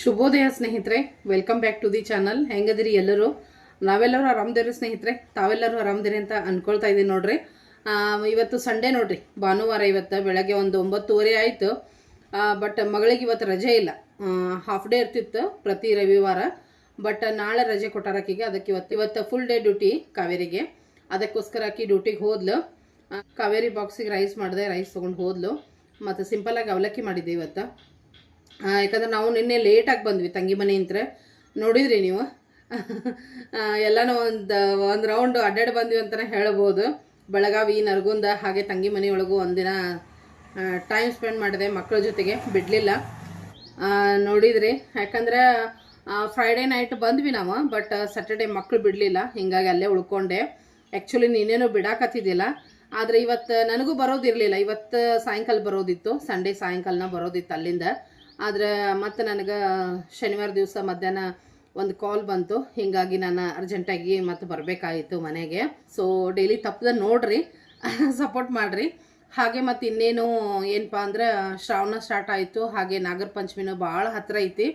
ಶುಭೋದಯ ಸ್ನೇಹಿತರೆ welcome back to the channel ಹೆಂಗದಿರಿ ಎಲ್ಲರೂ? ನಾವೆಲ್ಲರೂ ಆರಾಮದಿರಿ ಸ್ನೇಹಿತರೆ? ತಾವೆಲ್ಲರೂ ಆರಾಮದಿರಿ ಅಂತ ಅನ್ಕೊಳ್ತಾ ಇದ್ದೀನಿ ನೋಡ್ರಿ. ಇವತ್ತು ಸಂಡೇ ನೋಡ್ರಿ. ಭಾನುವಾರ ಇವತ್ತು ಬೆಳಗ್ಗೆ ಒಂದು ಒಂಬತ್ತುವರೆ ಆಯಿತು. ಬಟ್ ಮಗಳಿಗೆ ಇವತ್ತು ರಜೆ ಇಲ್ಲ. ಹಾಫ್ ಡೇ ಇರ್ತಿತ್ತು ಪ್ರತಿ ರವಿವಾರ. ಬಟ್ ನಾಳೆ ರಜೆ ಕೊಟ್ಟಾರ ಆಕಿಗೆ ಅದಕ್ಕೆ ಇವತ್ತು ಇವತ್ತು ಫುಲ್ ಡೇ ಡ್ಯೂಟಿ ಕಾವೇರಿಗೆ. ಅದಕ್ಕೋಸ್ಕರ ಆಕಿ ಡ್ಯೂಟಿಗೆ ಹೋದ್ಲು. ಕಾವೇರಿ ಬಾಕ್ಸಿಗೆ ರೈಸ್ ಮಾಡಿದೆ ರೈಸ್ ತೊಗೊಂಡು ಹೋದ್ಲು. ಮತ್ತು ಸಿಂಪಲಾಗಿ ಅವಲಕ್ಕಿ ಮಾಡಿದ್ದೆ ಇವತ್ತು. ಯಾಕಂದ್ರೆ ನಾವು ನಿನ್ನೆ ಲೇಟಾಗಿ ಬಂದ್ವಿ ತಂಗಿ ಮನೆ ಅಂತ ನೋಡಿದ್ರಿ ನೀವು? ಎಲ್ಲನೂ ಒಂದು ಒಂದು ರೌಂಡ್ ಅಡ್ಡಾಡಿ ಬಂದ್ವಿ ಅಂತಲೇ ಹೇಳ್ಬೋದು. ಬೆಳಗಾವಿ, ನರಗುಂದ ಹಾಗೆ ತಂಗಿ ಮನೆಯೊಳಗೂ ಒಂದಿನ ಟೈಮ್ ಸ್ಪೆಂಡ್ ಮಾಡಿದೆ ಮಕ್ಕಳ ಜೊತೆಗೆ, ಬಿಡಲಿಲ್ಲ. ನೋಡಿದ್ರಿ, ಯಾಕಂದ್ರೆ ಫ್ರೈಡೇ ನೈಟ್ ಬಂದ್ವಿ ನಾವು ಬಟ್ ಸ್ಯಾಟರ್ಡೆ ಮಕ್ಕಳು ಬಿಡಲಿಲ್ಲ, ಹಿಂಗಾಗಿ ಅಲ್ಲೇ ಉಳ್ಕೊಂಡೆ. ಆ್ಯಕ್ಚುಲಿ ನೀನೇನು ಬಿಡಾಕತ್ತಿದ್ದಿಲ್ಲ, ಆದರೆ ಇವತ್ತು ನನಗೂ ಬರೋದಿರಲಿಲ್ಲ. ಇವತ್ತು ಸಾಯಂಕಾಲ ಬರೋದಿತ್ತು ಸಂಡೇ ಸಾಯಂಕಾಲನ ಬರೋದಿತ್ತು ಅಲ್ಲಿಂದ. ಆದರೆ ಮತ್ತೆ ನನಗೆ ಶನಿವಾರ ದಿವಸ ಮಧ್ಯಾಹ್ನ ಒಂದು ಕಾಲ್ ಬಂತು. ಹೀಗಾಗಿ ನಾನು ಅರ್ಜೆಂಟಾಗಿ ಮತ್ತೆ ಬರಬೇಕಾಯಿತು ಮನೆಗೆ. ಸೊ ಡೈಲಿ ತಪ್ಪದ ನೋಡ್ರಿ ಸಪೋರ್ಟ್ ಮಾಡಿರಿ. ಹಾಗೆ ಮತ್ತು ಇನ್ನೇನು ಏನಪ್ಪ ಅಂದ್ರೆ ಶ್ರಾವಣ ಸ್ಟಾರ್ಟ್ ಆಯಿತು. ಹಾಗೆ ನಾಗರ ಪಂಚಮಿನೂ ಭಾಳ ಹತ್ತಿರ ಐತಿ.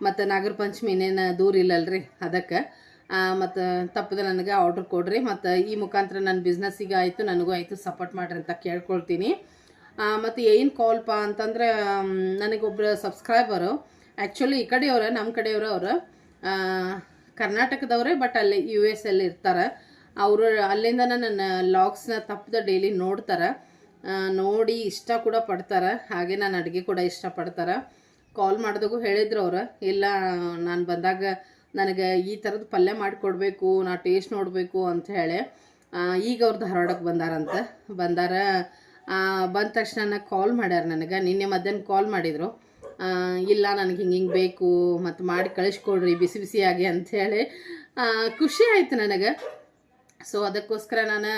ಮತ್ತು ನಾಗರ ಪಂಚಮಿ ಇನ್ನೇನು ದೂರ ಇಲ್ಲಲ್ರಿ ಅದಕ್ಕೆ. ಮತ್ತು ತಪ್ಪದೆ ನನಗೆ ಆರ್ಡ್ರ್ ಕೊಡ್ರಿ. ಮತ್ತು ಈ ಮುಖಾಂತರ ನನ್ನ ಬಿಸ್ನೆಸ್ಸಿಗೆ ಆಯಿತು, ನನಗೂ ಆಯಿತು ಸಪೋರ್ಟ್ ಮಾಡಿರಿ ಅಂತ ಕೇಳ್ಕೊಳ್ತೀನಿ. ಮತ್ತು ಏನು ಕಾಲ್ಪ ಅಂತಂದ್ರೆ ನನಗೊಬ್ಬರು ಸಬ್ಸ್ಕ್ರೈಬರು ಆ್ಯಕ್ಚುಲಿ ಈ ಕಡೆಯವ್ರೆ ನಮ್ಮ ಕಡೆಯವರು ಅವರು ಕರ್ನಾಟಕದವರೇ ಬಟ್ ಅಲ್ಲಿ ಯು ಎಸ್ ಅಲ್ಲಿ ಇರ್ತಾರೆ. ಅವರು ಅಲ್ಲಿಂದ ನನ್ನ ಲಾಗ್ಸ್ನ ತಪ್ಪದ ಡೈಲಿ ನೋಡ್ತಾರೆ. ನೋಡಿ ಇಷ್ಟ ಕೂಡ ಪಡ್ತಾರೆ. ಹಾಗೆ ನಾನು ಅಡುಗೆ ಕೂಡ ಇಷ್ಟಪಡ್ತಾರೆ ಕಾಲ್ ಮಾಡಿದಾಗೂ ಹೇಳಿದ್ರು ಅವ್ರು, ಇಲ್ಲ, ನಾನು ಬಂದಾಗ ನನಗೆ ಈ ಥರದ ಪಲ್ಯ ಮಾಡಿಕೊಡ್ಬೇಕು, ನಾ ಟೇಸ್ಟ್ ನೋಡಬೇಕು ಅಂತ ಹೇಳಿ ಈಗ ಅವ್ರು ಧಾರವಾಡಕ್ಕೆ ಬಂದಾರಂತ. ಬಂದಾರ ಬಂದ ತಕ್ಷಣ ಕಾಲ್ ಮಾಡ್ಯಾರ ನನಗೆ. ನಿನ್ನೆ ಮಧ್ಯಾಹ್ನ ಕಾಲ್ ಮಾಡಿದರು. ಇಲ್ಲ, ನನಗೆ ಹಿಂಗೆ ಹಿಂಗೆ ಬೇಕು, ಮತ್ತು ಮಾಡಿ ಕಳಿಸ್ಕೊಡ್ರಿ, ಬಿಸಿ ಬಿಸಿಯಾಗಿ ಅಂಥೇಳಿ ಖುಷಿ ಆಯ್ತು ನನಗೆ. ಸೊ ಅದಕ್ಕೋಸ್ಕರ ನಾನು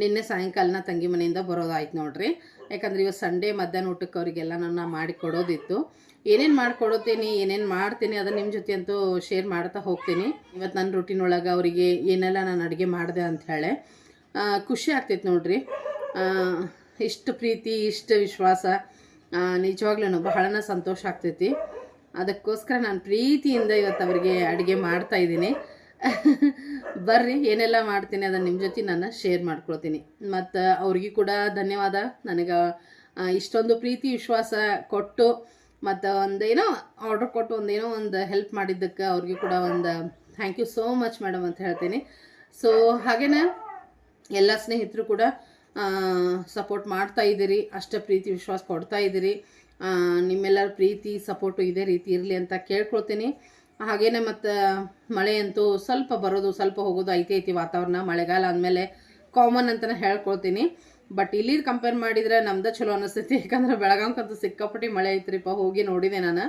ನಿನ್ನೆ ಸಾಯಂಕಾಲನ ತಂಗಿ ಮನೆಯಿಂದ ಬರೋದಾಯ್ತು ನೋಡ್ರಿ. ಯಾಕಂದ್ರೆ ಇವತ್ತು ಸಂಡೇ ಮಧ್ಯಾಹ್ನ ಊಟಕ್ಕೆ ಅವರಿಗೆಲ್ಲ ನಾನು ಮಾಡಿ ಕೊಡೋದಿತ್ತು. ಏನೇನು ಮಾಡಿಕೊಡೋತೀನಿ ಏನೇನು ಮಾಡ್ತೀನಿ ಅದನ್ನು ನಿಮ್ಮ ಜೊತೆ ಅಂತೂ ಶೇರ್ ಮಾಡ್ತಾ ಹೋಗ್ತೀನಿ. ಇವತ್ತು ನನ್ನ ರೂಟೀನ್ ಒಳಗೆ ಅವರಿಗೆ ಏನೆಲ್ಲ ನಾನು ಅಡುಗೆ ಮಾಡಿದೆ ಅಂಥೇಳಿ ಖುಷಿ ಆಗ್ತೈತೆ ನೋಡ್ರಿ. ಇಷ್ಟು ಪ್ರೀತಿ, ಇಷ್ಟು ವಿಶ್ವಾಸ ನಿಜವಾಗ್ಲೂ ಬಹಳನ ಸಂತೋಷ ಆಗ್ತೈತಿ. ಅದಕ್ಕೋಸ್ಕರ ನಾನು ಪ್ರೀತಿಯಿಂದ ಇವತ್ತು ಅವರಿಗೆ ಅಡುಗೆ ಮಾಡ್ತಾ ಇದ್ದೀನಿ. ಬರ್ರಿ, ಏನೆಲ್ಲ ಮಾಡ್ತೀನಿ ಅದನ್ನು ನಿಮ್ಮ ಜೊತೆ ನಾನು ಶೇರ್ ಮಾಡ್ಕೊಳ್ತೀನಿ. ಮತ್ತು ಅವ್ರಿಗೆ ಕೂಡ ಧನ್ಯವಾದ. ನನಗೆ ಇಷ್ಟೊಂದು ಪ್ರೀತಿ, ವಿಶ್ವಾಸ ಕೊಟ್ಟು ಮತ್ತು ಒಂದೇನೋ ಆರ್ಡ್ರ್ ಕೊಟ್ಟು ಒಂದೇನೋ ಒಂದು ಹೆಲ್ಪ್ ಮಾಡಿದ್ದಕ್ಕೆ ಅವ್ರಿಗೆ ಕೂಡ ಒಂದು thank you so much madam ಅಂತ ಹೇಳ್ತೀನಿ. ಸೊ ಹಾಗೆಯೇ ಎಲ್ಲ ಸ್ನೇಹಿತರು ಕೂಡ ಸಪೋರ್ಟ್ ಮಾಡ್ತಾ ಇದ್ದೀರಿ, ಅಷ್ಟೇ ಪ್ರೀತಿ ವಿಶ್ವಾಸ ಕೊಡ್ತಾ ಇದ್ದೀರಿ. ನಿಮ್ಮೆಲ್ಲರ ಪ್ರೀತಿ ಸಪೋರ್ಟು ಇದೇ ರೀತಿ ಇರಲಿ ಅಂತ ಕೇಳ್ಕೊಳ್ತೀನಿ. ಹಾಗೇನೆ ಮತ್ತು ಮಳೆ ಅಂತೂ ಸ್ವಲ್ಪ ಬರೋದು, ಸ್ವಲ್ಪ ಹೋಗೋದು ಐತೆ ಐತಿ ವಾತಾವರಣ. ಮಳೆಗಾಲ ಅಂದಮೇಲೆ ಕಾಮನ್ ಅಂತಲೇ ಹೇಳ್ಕೊಳ್ತೀನಿ. ಬಟ್ ಇಲ್ಲಿ ಕಂಪೇರ್ ಮಾಡಿದ್ರೆ ನಮ್ದು ಚಲೋ ಅನಿಸ್ತೈತಿ. ಯಾಕಂದ್ರೆ ಬೆಳಗಾಂಕಂತೂ ಸಿಕ್ಕಾಪಟ್ಟಿ ಮಳೆ ಐತ್ರಿಪ್ಪ, ಹೋಗಿ ನೋಡಿದೆ ನಾನು.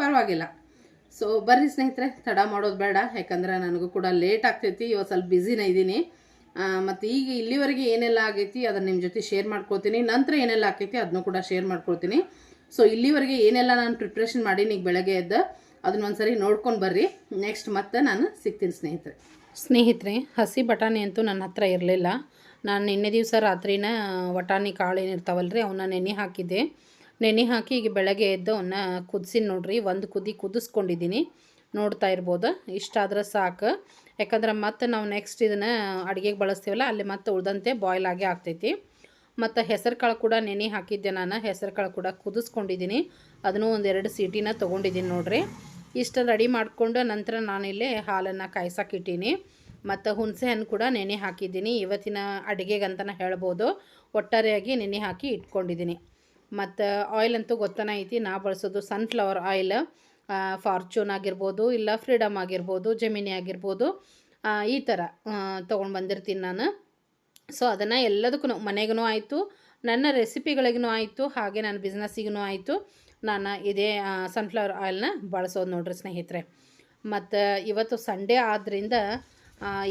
ಪರವಾಗಿಲ್ಲ. ಸೊ ಬರ್ರಿ ಸ್ನೇಹಿತರೆ, ತಡ ಮಾಡೋದು ಬೇಡ. ಯಾಕಂದ್ರೆ ನನಗೂ ಕೂಡ ಲೇಟ್ ಆಗ್ತೈತಿ. ಇವತ್ತು ಸ್ವಲ್ಪ ಬ್ಯುಸಿನೇ ಇದ್ದೀನಿ. ಮತ್ತು ಈಗ ಇಲ್ಲಿವರೆಗೆ ಏನೆಲ್ಲ ಆಗೈತಿ ಅದನ್ನು ನಿಮ್ಮ ಜೊತೆ ಶೇರ್ ಮಾಡ್ಕೊತೀನಿ. ನಂತರ ಏನೆಲ್ಲ ಆಕೈತಿ ಅದನ್ನು ಕೂಡ ಶೇರ್ ಮಾಡ್ಕೊಳ್ತೀನಿ ಸೊ ಇಲ್ಲಿವರೆಗೆ ಏನೆಲ್ಲ ನಾನು ಪ್ರಿಪ್ರೇಷನ್ ಮಾಡೀನಿ ಈಗ ಬೆಳಗ್ಗೆ ಎದ್ದು, ಅದನ್ನ ಒಂದ್ಸರಿ ನೋಡ್ಕೊಂಡು ಬರ್ರಿ. ನೆಕ್ಸ್ಟ್ ಮತ್ತೆ ನಾನು ಸಿಗ್ತೀನಿ ಸ್ನೇಹಿತರೆ. ಸ್ನೇಹಿತರೆ, ಹಸಿ ಬಟಾಣಿ ಅಂತೂ ನನ್ನ ಹತ್ರ ಇರಲಿಲ್ಲ. ನಾನು ನಿನ್ನೆ ದಿವಸ ರಾತ್ರಿನ ವಟಾಣಿ ಕಾಳು ಏನಿರ್ತಾವಲ್ಲ ರೀ ಅವನ್ನ ನೆನೆ ಹಾಕಿದ್ದೆ. ನೆನೆ ಹಾಕಿ ಈಗ ಬೆಳಗ್ಗೆ ಎದ್ದು ಅವನ್ನ ಕುದಿಸಿ ನೋಡ್ರಿ, ಒಂದು ಕುದಿ ಕುದಿಸ್ಕೊಂಡಿದ್ದೀನಿ. ನೋಡ್ತಾ ಇರ್ಬೋದು? ಇಷ್ಟಾದ್ರೆ ಸಾಕು. ಯಾಕಂದ್ರೆ ಮತ್ತೆ ನಾವು ನೆಕ್ಸ್ಟ್ ಇದನ್ನು ಅಡುಗೆಗೆ ಬಳಸ್ತೀವಲ್ಲ, ಅಲ್ಲಿ ಮತ್ತೆ ಉಳ್ದಂತೆ ಬಾಯ್ಲ್ ಆಗಿ ಆಗ್ತೈತಿ. ಮತ್ತು ಹೆಸರು ಕಾಳು ಕೂಡ ನೆನೆ ಹಾಕಿದ್ದೆ ನಾನು, ಹೆಸರು ಕಾಳು ಕೂಡ ಕುದಿಸ್ಕೊಂಡಿದ್ದೀನಿ ಅದನ್ನು ಒಂದೆರಡು ಸೀಟಿನ ತೊಗೊಂಡಿದ್ದೀನಿ ನೋಡ್ರಿ. ಇಷ್ಟು ರೆಡಿ ಮಾಡಿಕೊಂಡು ನಂತರ ನಾನಿಲ್ಲಿ ಹಾಲನ್ನು ಕಾಯ್ಸಕ್ಕಿಟ್ಟೀನಿ ಮತ್ತು ಹುಣಸೆ ಹಣ್ಣು ಕೂಡ ನೆನೆ ಹಾಕಿದ್ದೀನಿ ಇವತ್ತಿನ ಅಡುಗೆಗೆ ಅಂತಲೇ ಹೇಳ್ಬೋದು. ಒಟ್ಟಾರೆಯಾಗಿ ನೆನೆ ಹಾಕಿ ಇಟ್ಕೊಂಡಿದ್ದೀನಿ ಮತ್ತು ಆಯಿಲ್ ಅಂತೂ ಗೊತ್ತನ ಐತಿ, ನಾ ಬಳಸೋದು ಸನ್ಫ್ಲವರ್ ಆಯಿಲ್ ಫಾರ್ಚೂನ್ ಆಗಿರ್ಬೋದು ಇಲ್ಲ ಫ್ರೀಡಮ್ ಆಗಿರ್ಬೋದು ಜಮಿನಿ ಆಗಿರ್ಬೋದು ಈ ಥರ ತೊಗೊಂಡು ಬಂದಿರ್ತೀನಿ ನಾನು. ಸೊ ಅದನ್ನು ಎಲ್ಲದಕ್ಕೂ ಮನೆಗೂ ಆಯಿತು, ನನ್ನ ರೆಸಿಪಿಗಳಿಗೂ ಆಯಿತು, ಹಾಗೆ ನನ್ನ ಬಿಸ್ನೆಸ್ಸಿಗೂ ಆಯಿತು. ನಾನು ಇದೇ ಸನ್ಫ್ಲವರ್ ಆಯಿಲ್ನ ಬಳಸೋದು ನೋಡ್ರಿ ಸ್ನೇಹಿತರೆ. ಮತ್ತು ಇವತ್ತು ಸಂಡೇ ಆದ್ದರಿಂದ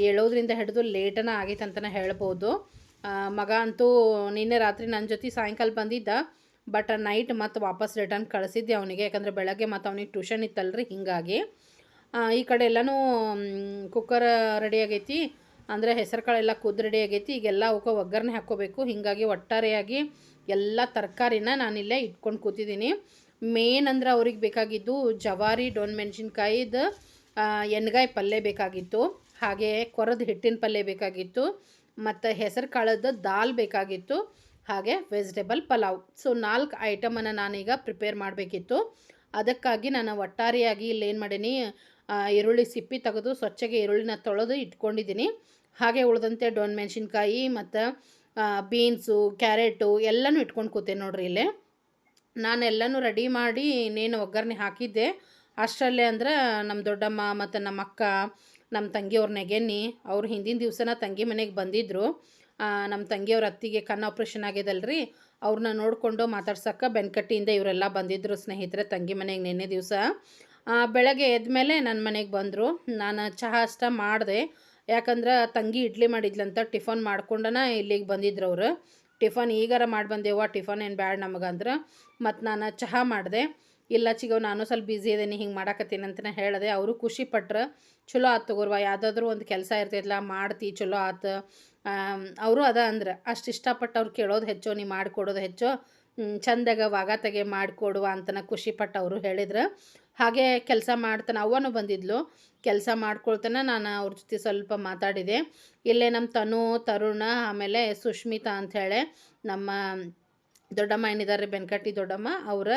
ಹೇಳೋದ್ರಿಂದ ಹಿಡಿದು ಲೇಟನ ಆಗೈತೆ ಅಂತಲೇ ಹೇಳ್ಬೋದು. ಮಗ ಅಂತೂ ನಿನ್ನೆ ರಾತ್ರಿ ನನ್ನ ಜೊತೆ ಸಾಯಂಕಾಲ ಬಂದಿದ್ದ. ಬಟ್ ನೈಟ್ ಮತ್ತು ವಾಪಸ್ ರಿಟರ್ನ್ ಕಳಿಸಿದ್ದೆ ಅವನಿಗೆ. ಯಾಕಂದರೆ ಬೆಳಗ್ಗೆ ಮತ್ತು ಅವನಿಗೆ ಟ್ಯೂಷನ್ ಇತ್ತಲ್ರಿ, ಹೀಗಾಗಿ. ಈ ಕಡೆ ಎಲ್ಲನೂ ಕುಕ್ಕರ್ ರೆಡಿ ಆಗೈತಿ. ಅಂದರೆ ಹೆಸರು ಕಾಳೆಲ್ಲ ಕುದ್ದು ರೆಡಿ ಆಗೈತಿ. ಈಗೆಲ್ಲ ಅವಕ್ಕೆ ಒಗ್ಗರಣೆ ಹಾಕ್ಕೋಬೇಕು. ಹೀಗಾಗಿ ಒಟ್ಟಾರೆಯಾಗಿ ಎಲ್ಲ ತರಕಾರಿನ ನಾನಿಲ್ಲೇ ಇಟ್ಕೊಂಡು ಕೂತಿದ್ದೀನಿ ಮೇನ್ ಅಂದ್ರೆ ಅವ್ರಿಗೆ ಬೇಕಾಗಿದ್ದು ಜವಾರಿ, ಡೊಣ್ ಮೆಣಸಿನ್ಕಾಯಿದು ಎಣ್ಗಾಯಿ ಪಲ್ಯ ಬೇಕಾಗಿತ್ತು. ಹಾಗೆ ಕೊರದ ಹಿಟ್ಟಿನ ಪಲ್ಯ ಬೇಕಾಗಿತ್ತು. ಮತ್ತು ಹೆಸರು ಕಾಳದ ದಾಲ್ ಬೇಕಾಗಿತ್ತು. ಹಾಗೆ ವೆಜಿಟೇಬಲ್ ಪಲಾವ್. ಸೊ, ನಾಲ್ಕು ಐಟಮನ್ನು ನಾನೀಗ ಪ್ರಿಪೇರ್ ಮಾಡಬೇಕಿತ್ತು. ಅದಕ್ಕಾಗಿ ನಾನು ಒಟ್ಟಾರೆಯಾಗಿ ಇಲ್ಲಿ ಏನು ಮಾಡೀನಿ ಈರುಳ್ಳಿ ಸಿಪ್ಪಿ ತೆಗೆದು ಸ್ವಚ್ಛಗೆ ಈರುಳ್ಳಿನ ತೊಳೆದು ಇಟ್ಕೊಂಡಿದ್ದೀನಿ. ಹಾಗೆ ಉಳಿದಂತೆ ಡೊಣ್ ಮೆಣಸಿನ್ಕಾಯಿ ಮತ್ತು ಬೀನ್ಸು, ಕ್ಯಾರೆಟು ಎಲ್ಲನೂ ಇಟ್ಕೊಂಡು ಕೂತೆ ನೋಡ್ರಿ ಇಲ್ಲೇ. ನಾನೆಲ್ಲನೂ ರೆಡಿ ಮಾಡಿ ಇನ್ನೇನು ಒಗ್ಗರಣೆ ಹಾಕಿದ್ದೆ. ಅಷ್ಟರಲ್ಲೇ ಅಂದ್ರೆ ನಮ್ಮ ದೊಡ್ಡಮ್ಮ ಮತ್ತು ನಮ್ಮ ಅಕ್ಕ ನಮ್ಮ ತಂಗಿಯವ್ರ ನೆಗೆನ್ನಿ, ಅವ್ರು ಹಿಂದಿನ ದಿವಸನ ತಂಗಿ ಮನೆಗೆ ಬಂದಿದ್ದರು ನಮ್ಮ ತಂಗಿಯವ್ರ ಅತ್ತಿಗೆ ಕಣ್ಣು ಆಪ್ರೇಷನ್ ಆಗ್ಯದಲ್ರಿ ಅವ್ರನ್ನ ನೋಡಿಕೊಂಡು ಮಾತಾಡ್ಸಕ್ಕೆ ಬೆನ್ಕಟ್ಟಿಯಿಂದ ಇವರೆಲ್ಲ ಬಂದಿದ್ದರು ಸ್ನೇಹಿತರೆ, ತಂಗಿ ಮನೆಗೆ ನಿನ್ನೆ ದಿವಸ. ಬೆಳಗ್ಗೆ ಎದ್ಮೇಲೆ ನನ್ನ ಮನೆಗೆ ಬಂದರು. ನಾನು ಚಹಾ ಅಷ್ಟ ಮಾಡಿದೆ. ಯಾಕಂದ್ರೆ ತಂಗಿ ಇಡ್ಲಿ ಮಾಡಿದ್ಲಂತ ಟಿಫನ್ ಮಾಡ್ಕೊಂಡನ ಇಲ್ಲಿಗೆ ಬಂದಿದ್ರು ಅವರು. ಟಿಫನ್ ಈಗಾರ ಮಾಡಿ ಬಂದೇವ ಟಿಫನ್ ಏನು ಬ್ಯಾಡ ನಮಗಂದ್ರೆ. ಮತ್ತು ನಾನು ಚಹಾ ಮಾಡಿದೆ. ಇಲ್ಲ ಚಿಗೋ, ನಾನು ಸ್ವಲ್ಪ ಬ್ಯುಸಿ ಇದ್ದೀನಿ ಹಿಂಗೆ ಮಾಡಾಕತ್ತೀನಿ ಅಂತಲೇ ಹೇಳಿದೆ. ಅವರು ಖುಷಿ ಚಲೋ ಆತು ತಗೋರ್ವ ಯಾವುದಾದ್ರೂ ಒಂದು ಕೆಲಸ ಇರ್ತೈತಲ್ಲ ಮಾಡ್ತಿ, ಚಲೋ ಆತು. ಅವರು ಅದ ಅಂದ್ರೆ, ಅಷ್ಟು ಇಷ್ಟಪಟ್ಟು ಅವ್ರು ಕೇಳೋದು ಹೆಚ್ಚೋ, ನೀ ಮಾಡಿಕೊಡೋದು ಹೆಚ್ಚೋ ಚಂದಾಗ ಚಂದಾಗ ವಾಗಾತಗೆ ಮಾಡಿಕೊಡುವ ಅಂತನ ಖುಷಿಪಟ್ಟು ಅವರು ಹೇಳಿದ್ರು. ಹಾಗೆ ಕೆಲಸ ಮಾಡ್ತಾನೆ, ಅವ್ವನು ಬಂದಿದ್ಲು. ಕೆಲಸ ಮಾಡ್ಕೊಳ್ತಾನೆ ನಾನು ಅವ್ರ ಜೊತೆ ಸ್ವಲ್ಪ ಮಾತಾಡಿದೆ. ಇಲ್ಲೇ ನಮ್ಮ ತನು, ತರುಣ, ಆಮೇಲೆ ಸುಷ್ಮಿತಾ ಅಂಥೇಳಿ ನಮ್ಮ ದೊಡ್ಡಮ್ಮ ಏನಿದ್ದಾರೆ ಬೆನ್ಕಟ್ಟಿ ದೊಡ್ಡಮ್ಮ, ಅವರ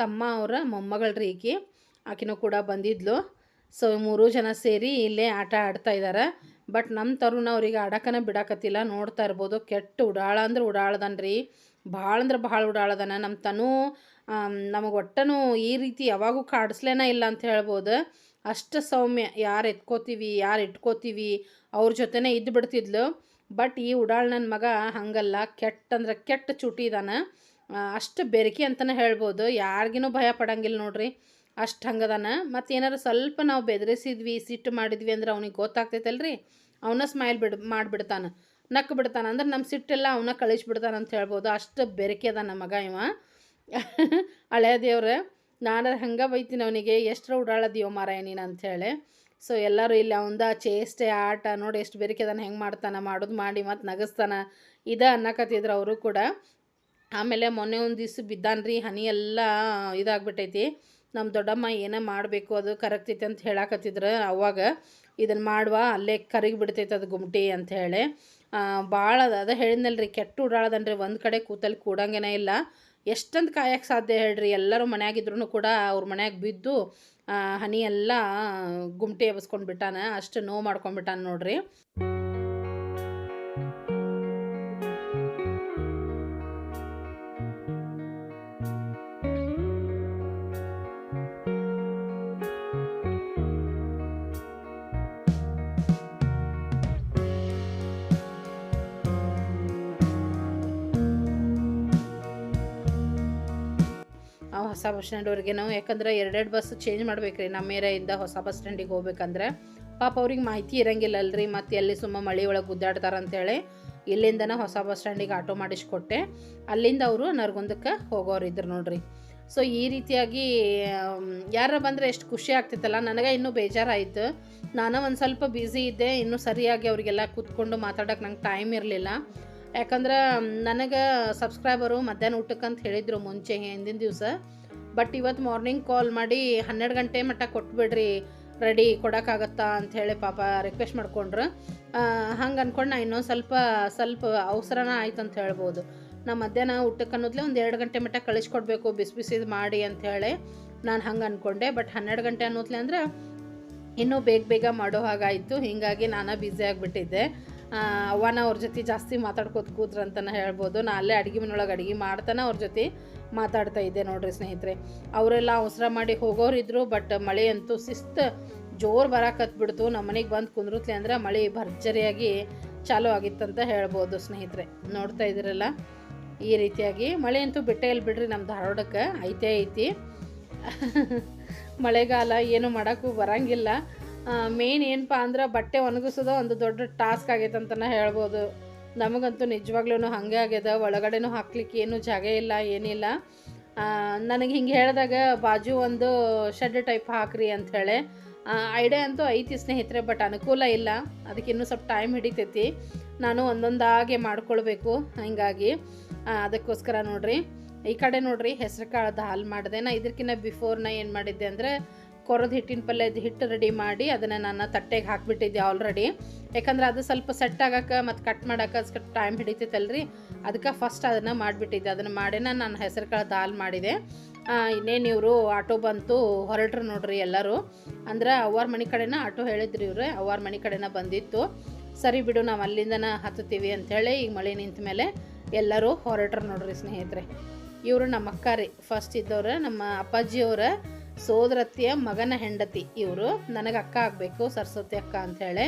ತಮ್ಮ ಅವರ ಮೊಮ್ಮಗಳ್ರಿ ಈಕಿ. ಆಕಿನೂ ಕೂಡ ಬಂದಿದ್ಲು. ಸೊ ಮೂರು ಜನ ಸೇರಿ ಇಲ್ಲೇ ಆಟ ಆಡ್ತಾ ಇದ್ದಾರೆ ಬಟ್ ನಮ್ಮ ತರುಣ ಅವ್ರಿಗೆ ಆಡಕನ ಬಿಡಾಕತ್ತಿಲ್ಲ. ನೋಡ್ತಾ ಇರ್ಬೋದು. ಕೆಟ್ಟ ಉಡಾಳ ಅಂದ್ರೆ ಉಡಾಳದನ್ರಿ ಭಾಳ ಅಂದ್ರೆ ಭಾಳ ಉಡಾಳದನ. ನಮ್ಮ ತನು ನಮಗೆ ಒಟ್ಟನೂ ಈ ರೀತಿ ಯಾವಾಗೂ ಕಾಡಿಸ್ಲೇನ ಇಲ್ಲ ಅಂತ ಹೇಳ್ಬೋದು. ಅಷ್ಟು ಸೌಮ್ಯ. ಯಾರು ಎತ್ಕೋತೀವಿ, ಯಾರು ಇಟ್ಕೋತೀವಿ, ಅವ್ರ ಜೊತೆನೇ ಇದ್ದು ಬಿಡ್ತಿದ್ಲು ಬಟ್ ಈ ಉಡಾಳ್ ನನ್ನ ಮಗ ಹಂಗಲ್ಲ. ಕೆಟ್ಟ ಅಂದ್ರೆ ಕೆಟ್ಟ ಚುಟಿ ಇದಾನ. ಅಷ್ಟು ಬೆರಕಿ ಅಂತಲೇ ಹೇಳ್ಬೋದು. ಯಾರಿಗಿನೂ ಭಯ ಪಡಂಗಿಲ್ಲ ನೋಡ್ರಿ. ಅಷ್ಟು ಹಂಗದಾನ. ಮತ್ತು ಏನಾರು ಸ್ವಲ್ಪ ನಾವು ಬೆದರಿಸಿದ್ವಿ, ಸಿಟ್ಟು ಮಾಡಿದ್ವಿ ಅಂದ್ರೆ ಅವ್ನಿಗೆ ಗೊತ್ತಾಗ್ತೈತಲ್ರಿ. ಅವನ ಸ್ಮೈಲ್ ಬಿಡ್, ಮಾಡಿಬಿಡ್ತಾನೆ. ನಕ್ಕ ಬಿಡ್ತಾನೆ. ಅಂದ್ರೆ ನಮ್ಮ ಸಿಟ್ಟೆಲ್ಲ ಅವನ ಕಳಿಸ್ಬಿಡ್ತಾನೆ ಅಂತ ಹೇಳ್ಬೋದು. ಅಷ್ಟು ಬೆರಕೆ ಅದ ನಮ್ಮ ಮಗ ಇವ. ಹಳೆಯ ದೇವ್ರ ನಾನು ಹಂಗೆ ಬೈತೀನಿ ಅವನಿಗೆ. ಎಷ್ಟರ ಉಡಾಳದಿಯೋ ಮಾರಾಯ ನೀನು ಅಂಥೇಳಿ ಸೊ ಎಲ್ಲರೂ ಇಲ್ಲಿ ಅವಂದ ಚೇಷ್ಟೆ, ಆಟ ನೋಡಿ ಎಷ್ಟು ಬೆರಕೆ ಅದನ್ನು ಹೆಂಗೆ ಮಾಡ್ತಾನೆ, ಮಾಡೋದು ಮಾಡಿ ಮತ್ತು ನಗಸ್ತಾನ. ಇದ ಅನ್ನಕತ್ತಿದ್ರು ಅವರು ಕೂಡ. ಆಮೇಲೆ ಮೊನ್ನೆ ಒಂದು ದಿವ್ಸ ಬಿದ್ದಾನ್ರಿ, ಹನಿ ಎಲ್ಲ ಇದಾಗ್ಬಿಟ್ಟೈತಿ. ನಮ್ಮ ದೊಡ್ಡಮ್ಮ ಏನೇ ಮಾಡಬೇಕು ಅದು ಕರಗ್ತೈತಿ ಅಂತ ಹೇಳಾಕತ್ತಿದ್ರು ಅವಾಗ ಇದನ್ನು ಮಾಡುವ, ಅಲ್ಲೇ ಕರಗಿ ಬಿಡ್ತೈತೆ ಅದು ಗುಮ್ಟಿ ಅಂತ ಹೇಳಿ. ಭಾಳ ಅದ ಅದ ಹೇಳಿದ್ನಲ್ರಿ, ಕೆಟ್ಟ ಉಡಾಳದನ್ರಿ, ಒಂದು ಕಡೆ ಕೂತಲ್ಲಿ ಕೂಡಂಗೇನೇ ಇಲ್ಲ. ಎಷ್ಟಂತ ಕಾಯಕ್ಕೆ ಸಾಧ್ಯ ಹೇಳ್ರಿ, ಎಲ್ಲರೂ ಮನೆಯಾಗಿದ್ರು ಕೂಡ ಅವ್ರ ಮನ್ಯಾಗ ಬಿದ್ದು ಹನಿ ಎಲ್ಲ ಗುಮ್ಟಿ ಎಬ್ಸ್ಕೊಂಡು ಬಿಟ್ಟಾನ, ಅಷ್ಟು ನೋವು ಮಾಡ್ಕೊಂಡ್ಬಿಟ್ಟಾನ ನೋಡ್ರಿ. ಬಸ್ ಸ್ಟ್ಯಾಂಡ್ವರೆಗೆ ನಾವು. ಯಾಕಂದ್ರೆ ಎರಡೆರಡು ಬಸ್ ಚೇಂಜ್ ಮಾಡ್ಬೇಕ್ರಿ. ನಮ್ಮ ಏರಿಯಿಂದ ಹೊಸ ಬಸ್ ಸ್ಟ್ಯಾಂಡಿಗೆ ಹೋಗ್ಬೇಕಂದ್ರೆ. ಪಾಪ ಅವ್ರಿಗೆ ಮಾಹಿತಿ ಇರಂಗಿಲ್ಲ ಅಲ್ರಿ. ಮತ್ತು ಎಲ್ಲಿ ಸುಮ್ಮ ಮಳೆ ಒಳಗೆ ಗುದ್ದಾಡ್ತಾರ ಅಂತೇಳಿ ಇಲ್ಲಿಂದನ ಹೊಸ ಬಸ್ ಸ್ಟ್ಯಾಂಡಿಗೆ ಆಟೋ ಮಾಡಿಸ್ಕೊಟ್ಟೆ. ಅಲ್ಲಿಂದ ಅವರು ನರ್ಗುಂದಕ್ಕೆ ಹೋಗೋರು ಇದ್ರು ನೋಡ್ರಿ. ಸೊ ಈ ರೀತಿಯಾಗಿ ಯಾರ ಬಂದರೆ ಎಷ್ಟು ಖುಷಿ ಆಗ್ತಿತ್ತಲ್ಲ. ನನಗೆ ಇನ್ನೂ ಬೇಜಾರಾಯಿತು. ನಾನು ಒಂದು ಸ್ವಲ್ಪ ಬ್ಯುಸಿ ಇದ್ದೆ. ಇನ್ನೂ ಸರಿಯಾಗಿ ಅವರಿಗೆಲ್ಲ ಕೂತ್ಕೊಂಡು ಮಾತಾಡೋಕೆ ನಂಗೆ ಟೈಮ್ ಇರಲಿಲ್ಲ. ಯಾಕಂದ್ರೆ, ನನಗೆ ಸಬ್ಸ್ಕ್ರೈಬರು ಮಧ್ಯಾಹ್ನ ಊಟಕ್ಕೆ ಅಂತ ಹೇಳಿದರು ಮುಂಚೆ ಹಿಂದಿನ ದಿವಸ. ಬಟ್ ಇವತ್ತು ಮಾರ್ನಿಂಗ್ ಕಾಲ್ ಮಾಡಿ ಹನ್ನೆರಡು ಗಂಟೆ ಮಟ್ಟ ಕೊಟ್ಬಿಡ್ರಿ ರೆಡಿ ಕೊಡೋಕ್ಕಾಗತ್ತಾ ಅಂಥೇಳಿ ಪಾಪ ರಿಕ್ವೆಸ್ಟ್ ಮಾಡ್ಕೊಂಡ್ರು. ಹಂಗೆ ಅಂದ್ಕೊಂಡು ನಾ ಇನ್ನೊಂದು ಸ್ವಲ್ಪ ಸ್ವಲ್ಪ ಅವಸರನ ಆಯ್ತು ಅಂತ ಹೇಳ್ಬೋದು. ನಾ ಮಧ್ಯಾಹ್ನ ಊಟಕ್ಕೆ ಅನ್ನೋದ್ಲೆ ಒಂದು ಎರಡು ಗಂಟೆ ಮಟ್ಟ ಕಳಿಸ್ಕೊಡ್ಬೇಕು, ಬಿಸಿ ಬಿಸಿದು ಮಾಡಿ ಅಂಥೇಳಿ ನಾನು ಹಂಗೆ ಅಂದ್ಕೊಂಡೆ ಬಟ್ ಹನ್ನೆರಡು ಗಂಟೆ ಅನ್ನೋದ್ಲೆ ಅಂದ್ರೆ ಇನ್ನೂ ಬೇಗ ಬೇಗ ಮಾಡೋ ಹಾಗಾಯಿತು ಹೀಗಾಗಿ ನಾನು ಬ್ಯುಸಿ ಆಗಿಬಿಟ್ಟಿದ್ದೆ. ಅವ್ವನ ಅವ್ರ ಜೊತೆ ಜಾಸ್ತಿ ಮಾತಾಡ್ಕೋತ ಕೂತ್ರು ಹೇಳ್ಬೋದು. ನಾ ಅಲ್ಲೇ ಅಡುಗೆ ಮನೆಯೊಳಗೆ ಅಡುಗೆ ಮಾಡ್ತಾನೆ ಅವ್ರ ಜೊತೆ. ಮಾತಾಡ್ತಾ ಇದ್ದೆ ನೋಡ್ರಿ ಸ್ನೇಹಿತರೆ. ಅವರೆಲ್ಲ ಅವಸರ ಮಾಡಿ ಹೋಗೋರಿದ್ರು ಬಟ್ ಮಳೆ ಅಂತೂ ಶಿಸ್ತು ಜೋರು ಬರಾಕತ್ಬಿಡ್ತು ನಮ್ಮ ಮನೆಗೆ ಬಂದು ಕುಂದ್ರತ್ಲೆ ಅಂದ್ರೆ ಮಳೆ ಭರ್ಜರಿಯಾಗಿ ಚಾಲೂ ಆಗಿತ್ತಂತ ಹೇಳ್ಬೋದು ಸ್ನೇಹಿತರೆ. ನೋಡ್ತಾ ಇದ್ರಲ್ಲ ಈ ರೀತಿಯಾಗಿ ಮಳೆ ಅಂತೂ ಬಿಟ್ಟೇ ಇಲ್ಲ ಬಿಡ್ರಿ ನಮ್ಮ ಧಾರವಾಡಕ್ಕೆ. ಐತೆ ಐತಿ. ಮಳೆಗಾಲ ಏನು ಮಾಡೋಕ್ಕೂ ಬರಂಗಿಲ್ಲ. ಮೇನ್ ಏನಪ್ಪ ಅಂದ್ರೆ ಬಟ್ಟೆ ಒಣಗಿಸೋದು ಒಂದು ದೊಡ್ಡ ಟಾಸ್ಕ್ ಆಗೈತೆ ಅಂತ ಹೇಳ್ಬೋದು. ನಮಗಂತೂ ನಿಜವಾಗ್ಲೂ ಹಾಗೆ ಆಗ್ಯದ. ಒಳಗಡೆನೂ ಹಾಕ್ಲಿಕ್ಕೆ ಏನು ಜಾಗ ಇಲ್ಲ, ಏನಿಲ್ಲ. ನನಗೆ ಹಿಂಗೆ ಹೇಳಿದಾಗ, ಬಾಜು ಒಂದು ಶೆಡ್ ಟೈಪ್ ಹಾಕ್ರಿ ಅಂಥೇಳಿ ಐಡಿಯಾ ಅಂತೂ ಐತಿ ಸ್ನೇಹಿತರೆ ಬಟ್ ಅನುಕೂಲ ಇಲ್ಲ. ಅದಕ್ಕೆ ಇನ್ನೂ ಸ್ವಲ್ಪ ಟೈಮ್ ಹಿಡಿತೈತಿ. ನಾನು ಒಂದೊಂದಾಗೆ ಮಾಡ್ಕೊಳ್ಬೇಕು ಹಿಂಗಾಗಿ. ಅದಕ್ಕೋಸ್ಕರ ನೋಡ್ರಿ. ಈ ಕಡೆ ನೋಡ್ರಿ ಹೆಸರು ಕಾಳದ ಹಾಲು ಮಾಡಿದೆ. ನಾ ಇದಕ್ಕಿಂತ ಬಿಫೋರ್ ನಾ ಏನು ಮಾಡಿದ್ದೆ ಅಂದರೆ ಕೊರದ ಹಿಟ್ಟಿನ ಪಲ್ಯದ ಹಿಟ್ಟು ರೆಡಿ ಮಾಡಿ ಅದನ್ನು ನಾನು ತಟ್ಟೆಗೆ ಹಾಕಿಬಿಟ್ಟಿದ್ದೆ ಆಲ್ರೆಡಿ ಯಾಕಂದ್ರೆ ಅದು ಸ್ವಲ್ಪ ಸೆಟ್ ಆಗಕ್ಕೆ ಮತ್ತು ಕಟ್ ಮಾಡೋಕೆ ಸ್ವಲ್ಪ ಟೈಮ್ ಹಿಡಿತೈತಲ್ರಿ. ಅದಕ್ಕೆ ಫಸ್ಟ್ ಅದನ್ನು ಮಾಡಿಬಿಟ್ಟಿದ್ದೆ. ಅದನ್ನು ಮಾಡೇನ ನಾನು ಹೆಸರು ಕಾಳು ದಾಲ್ ಮಾಡಿದೆ. ಇನ್ನೇನು ಇವರು ಆಟೋ ಬಂತು ಹೊರಟ್ರು ನೋಡ್ರಿ ಎಲ್ಲರೂ. ಅಂದ್ರೆ ಅವ್ವಾರ ಮನೆ ಕಡೆನ ಆಟೋ ಹೇಳಿದ್ರಿ ಇವರು. ಅವ್ವಾರ ಮನೆ ಕಡೆನ ಬಂದಿತ್ತು. ಸರಿ ಬಿಡು, ನಾವು ಅಲ್ಲಿಂದನ ಹತ್ತುತ್ತೀವಿ ಅಂಥೇಳಿ ಈಗ ಮಳೆ ನಿಂತ ಮೇಲೆ ಎಲ್ಲರೂ ಹೊರಟ್ರು ನೋಡ್ರಿ ಸ್ನೇಹಿತರೆ. ಇವರು ನಮ್ಮ ಅಕ್ಕ ರೀ ಫಸ್ಟ್ ಇದ್ದವ್ರೆ, ನಮ್ಮ ಅಪ್ಪಾಜಿಯವರ. ಸೋದರತ್ತಿಯ ಮಗನ ಹೆಂಡತಿ. ಇವರು ನನಗೆ ಅಕ್ಕ ಆಗಬೇಕು, ಸರಸ್ವತಿ ಅಕ್ಕ ಅಂಥೇಳಿ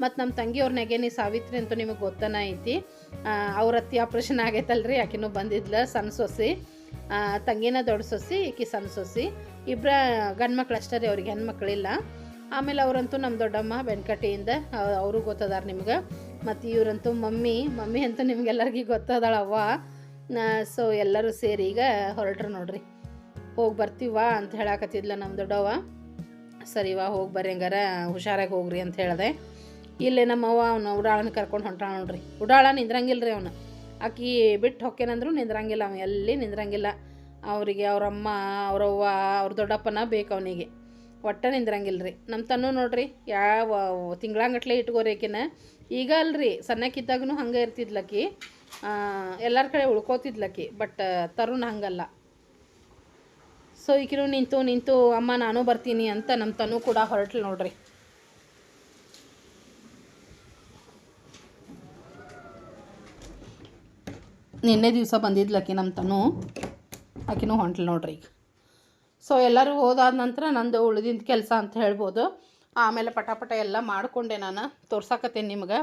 ಮತ್ತು ನಮ್ಮ ತಂಗಿಯವ್ರ ನೆಗೆನಿ ಸಾವಿತ್ರಿ ಅಂತೂ ನಿಮಗೆ ಗೊತ್ತನ ಐತಿ. ಅವ್ರ ಅತ್ತಿ ಆಪ್ರೇಷನ್ ಆಗೈತಲ್ರಿ, ಆಕಿನೂ ಬಂದಿದ್ಲ ಸಣ್ಣ ಸೊಸಿ. ತಂಗಿನ ದೊಡ್ಡ ಸೊಸಿ, ಈಕಿ ಸಣ್ಣ ಸೊಸಿ. ಇಬ್ಬರ ಗಂಡು ಅಷ್ಟೇ ರೀ ಅವ್ರಿಗೆ, ಹೆಣ್ಮಕ್ಳಿಲ್ಲ. ಆಮೇಲೆ ಅವರಂತೂ ನಮ್ಮ ದೊಡ್ಡಮ್ಮ ಬೆನ್ಕಟ್ಟಿಯಿಂದ ಅವರು ಗೊತ್ತದಾರ ನಿಮ್ಗೆ. ಮತ್ತು ಇವರಂತೂ ಮಮ್ಮಿ ಮಮ್ಮಿ ಅಂತೂ ನಿಮ್ಗೆಲ್ಲರಿಗೂ ಗೊತ್ತದಾಳವ್ವ. ಸೊ ಎಲ್ಲರೂ ಸೇರಿ ಈಗ ಹೊರಟ್ರು ನೋಡ್ರಿ. ಹೋಗಿ ಬರ್ತೀವ ಅಂತ ಹೇಳಾಕತ್ತಿದ್ಲ ನಮ್ಮ ದೊಡ್ಡವ್ವ. ಸರಿವಾ ಹೋಗಿ ಬರ್ರಿ ಹಂಗಾರ, ಹುಷಾರಾಗಿ ಹೋಗ್ರಿ ಅಂತ ಹೇಳಿದೆ. ಇಲ್ಲೇ ನಮ್ಮವ್ವ ಅವನು ಉಡಾಳನ ಕರ್ಕೊಂಡು ಹೊಂಟಾಳ ನೋಡ್ರಿ. ಉಡಾಳ ನಿಂದ್ರಂಗಿಲ್ಲ ರೀ ಅವನು. ಅಕ್ಕಿ ಬಿಟ್ಟು ಹೊಕ್ಕೇನಂದ್ರು ನಿಂದ್ರಂಗಿಲ್ಲ ಅವ, ಎಲ್ಲಿ ನಿಂದ್ರಂಗಿಲ್ಲ. ಅವರಿಗೆ ಅವರಮ್ಮ, ಅವ್ರವ್ವ, ಅವ್ರ ದೊಡ್ಡಪ್ಪನ ಬೇಕು ಅವನಿಗೆ. ಒಟ್ಟ ನಿಂದ್ರಂಗಿಲ್ಲ ರೀ ನಮ್ಮ ತನ್ನೂ ನೋಡ್ರಿ, ಯಾವ ತಿಂಗಳಂಗಟ್ಲೆ ಇಟ್ಕೋರೇಕಿನ ಈಗ ಅಲ್ರಿ ಸಣ್ಣಕ್ಕಿದ್ದಾಗೂ ಹಂಗೆ ಇರ್ತಿದ್ಲಕ್ಕಿ ಎಲ್ಲರ ಕಡೆ ಉಳ್ಕೋತಿದ್ಲಕ್ಕಿ ಬಟ್ ತರುಣ್ ಹಂಗಲ್ಲ. ಸೊ ಈಕಿನೂ ನಿಂತು ನಿಂತು ಅಮ್ಮ ನಾನು ಬರ್ತೀನಿ ಅಂತ ನಮ್ಮ ತನು ಕೂಡ ಹೊರಟ್ಲು ನೋಡ್ರಿ. ನಿನ್ನೆ ದಿವಸ ಬಂದಿದ್ಲಕ್ಕಿ ನಮ್ಮ ತನು ಆಕಿನೂ ಹೊಂಟ್ಲು ನೋಡ್ರಿ ಈಗ. ಸೊ ಎಲ್ಲರೂ ಹೋದಾದ ನಂತರ ನಂದು ಉಳಿದಿದ್ದ ಕೆಲಸ ಅಂತ ಹೇಳ್ಬೋದು. ಆಮೇಲೆ ಪಟಾಪಟ ಎಲ್ಲ ಮಾಡಿಕೊಂಡೆ ನಾನು. ತೋರ್ಸಾಕತ್ತೀನಿ ನಿಮ್ಗೆ.